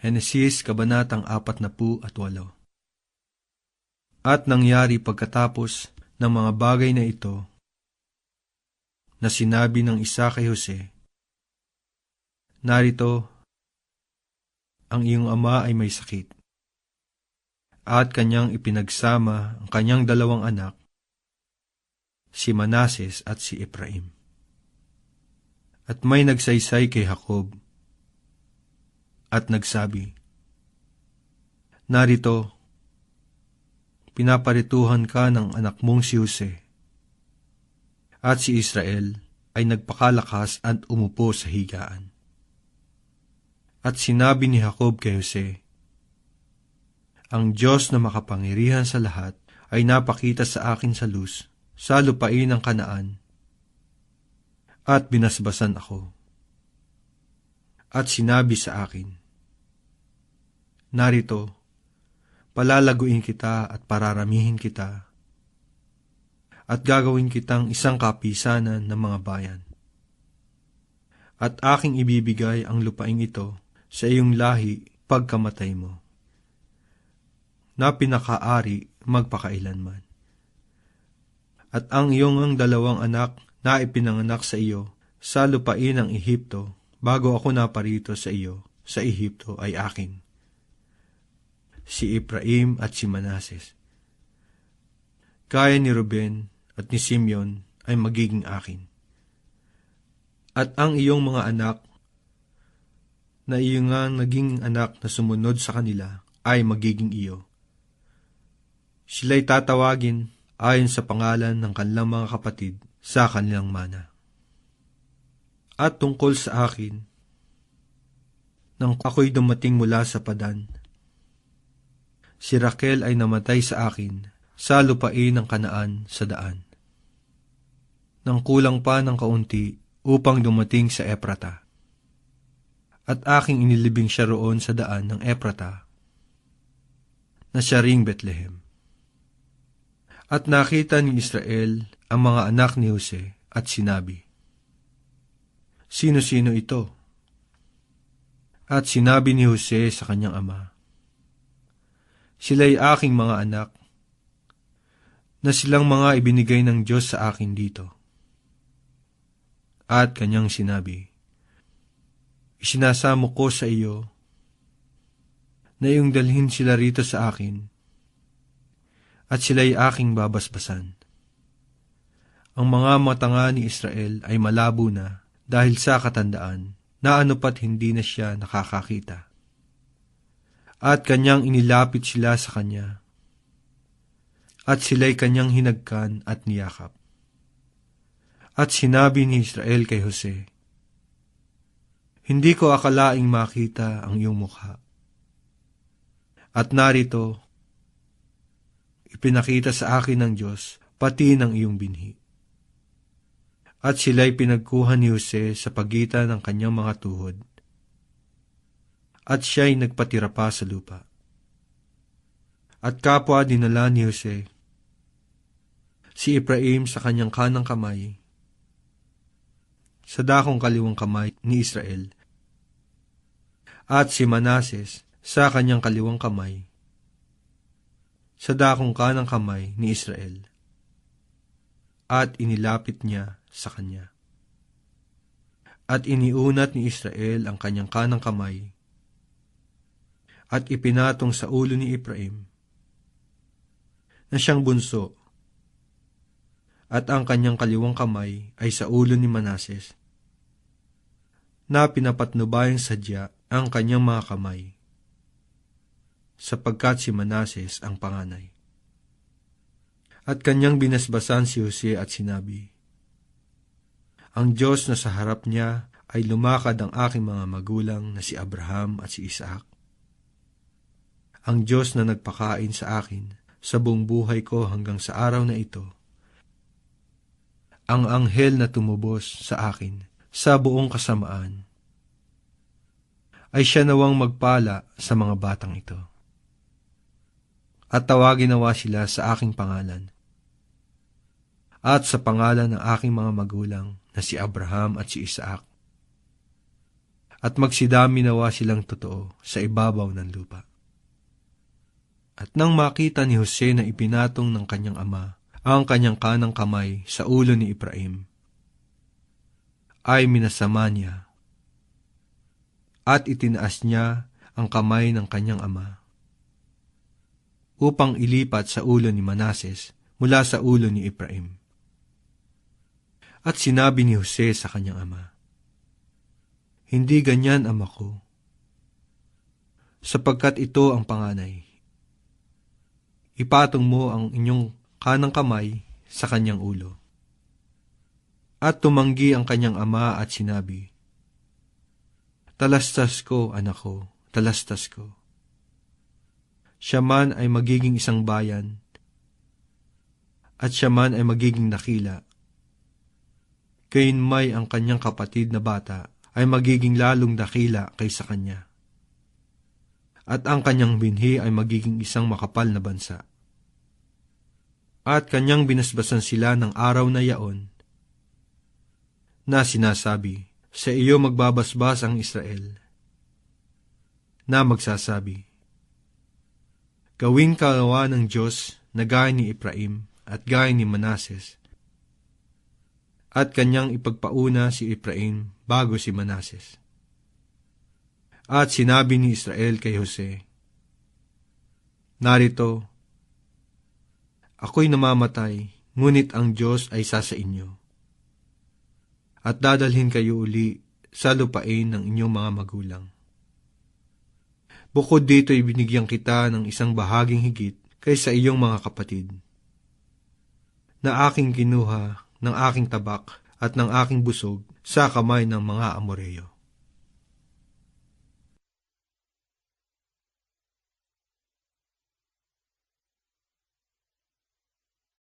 Henesis Kabanatang 48 At nangyari pagkatapos ng mga bagay na ito, na sinabi ng isa kay Jose, Narito, ang iyong ama ay may sakit, at kanyang ipinagsama ang kanyang dalawang anak, si Manases at si Ephraim. At may nagsaysay kay Jacob, at nagsabi, Narito, pinaparituhan ka ng anak mong si Jose. At si Israel ay nagpakalakas at umupo sa higaan. At sinabi ni Jacob kay Jose, Ang Diyos na makapangyarihan sa lahat ay napakita sa akin sa luz, sa lupain ng kanaan, at binasbasan ako. At sinabi sa akin, Narito, palalaguin kita at pararamihin kita, at gagawin kitang isang kapisanan ng mga bayan. At aking ibibigay ang lupaing ito sa iyong lahi pagkamatay mo, na pinakaari magpakailanman. At ang iyong ang dalawang anak na ipinanganak sa iyo sa lupain ng Ehipto bago ako naparito sa iyo sa Ehipto ay akin si Ephraim at si Manases. Kaya ni Ruben at ni Simeon ay magiging akin. At ang iyong mga anak na iyong nga naging anak na sumunod sa kanila ay magiging iyo. Sila'y tatawagin ayon sa pangalan ng kanilang mga kapatid sa kanilang mana. At tungkol sa akin, nang ako'y dumating mula sa padan, si Raquel ay namatay sa akin sa lupain ng kanaan sa daan. Nang kulang pa ng kaunti upang dumating sa Eprata. At aking inilibing siya roon sa daan ng Eprata na siya ring Bethlehem. At nakita ni Israel ang mga anak ni Jose at sinabi, Sino-sino ito? At sinabi ni Jose sa kanyang ama, Sila'y aking mga anak, na silang mga ibinigay ng Diyos sa akin dito. At kanyang sinabi, Isinasamo ko sa iyo na iyong dalhin sila rito sa akin, at sila'y aking babasbasan. Ang mga matanga ni Israel ay malabo na dahil sa katandaan na anupat hindi na siya nakakakita at kanyang inilapit sila sa kanya. At sila'y kanyang hinagkan at niyakap. At sinabi ni Israel kay Jose, Hindi ko akalaing makita ang iyong mukha. At narito, ipinakita sa akin ng Diyos pati ng iyong binhi. At sila'y pinagkuha ni Jose sa pagitan ng kanyang mga tuhod at siya'y nagpatira pa sa lupa. At kapwa dinala ni Jose, si Ephraim sa kanyang kanang kamay, sa dakong kaliwang kamay ni Israel, at si Manases sa kanyang kaliwang kamay, sa dakong kanang kamay ni Israel, at inilapit niya sa kanya. At iniunat ni Israel ang kanyang kanang kamay at ipinatong sa ulo ni Ephraim na siyang bunso at ang kanyang kaliwang kamay ay sa ulo ni Manases na pinapatnubayang sadya ang kanyang mga kamay sapagkat si Manases ang panganay. At kanyang binasbasan si Jose at sinabi, Ang Diyos na sa harap niya ay lumakad ang aking mga magulang na si Abraham at si Isaac ang Diyos na nagpakain sa akin sa buong buhay ko hanggang sa araw na ito. Ang anghel na tumubos sa akin sa buong kasamaan ay siya nawang magpala sa mga batang ito. At tawagin nawa sila sa aking pangalan at sa pangalan ng aking mga magulang na si Abraham at si Isaac. at magsidami nawa silang totoo sa ibabaw ng lupa. At nang makita ni Jose na ipinatong ng kanyang ama ang kanyang kanang kamay sa ulo ni Ephraim, ay minasama niya at itinaas niya ang kamay ng kanyang ama upang ilipat sa ulo ni Manases mula sa ulo ni Ephraim. At sinabi ni Jose sa kanyang ama, Hindi ganyan, ama ko, sapagkat ito ang panganay. Ipatong mo ang inyong kanang kamay sa kanyang ulo. At tumanggi ang kanyang ama at sinabi, Talastas ko, anak ko, talastas ko. Siya man ay magiging isang bayan, at siya man ay magiging nakila. Kainmay ang kanyang kapatid na bata ay magiging lalong dakila kaysa kanya. At ang kanyang binhi ay magiging isang makapal na bansa. At kanyang binasbasan sila ng araw na yaon na sinasabi, sa iyo magbabasbas ang Israel, na magsasabi, Gawin kagawa ng Diyos na gaya ni Ephraim at gaya ni Manases, at kanyang ipagpauna si Ephraim bago si Manases. At sinabi ni Israel kay Jose, Narito, ako'y namamatay, ngunit ang Diyos ay sa inyo at dadalhin kayo uli sa lupain ng inyong mga magulang. Bukod dito, ibinigyan kita ng isang bahaging higit kaysa iyong mga kapatid, na aking kinuha ng aking tabak at ng aking busog sa kamay ng mga Amoreyo.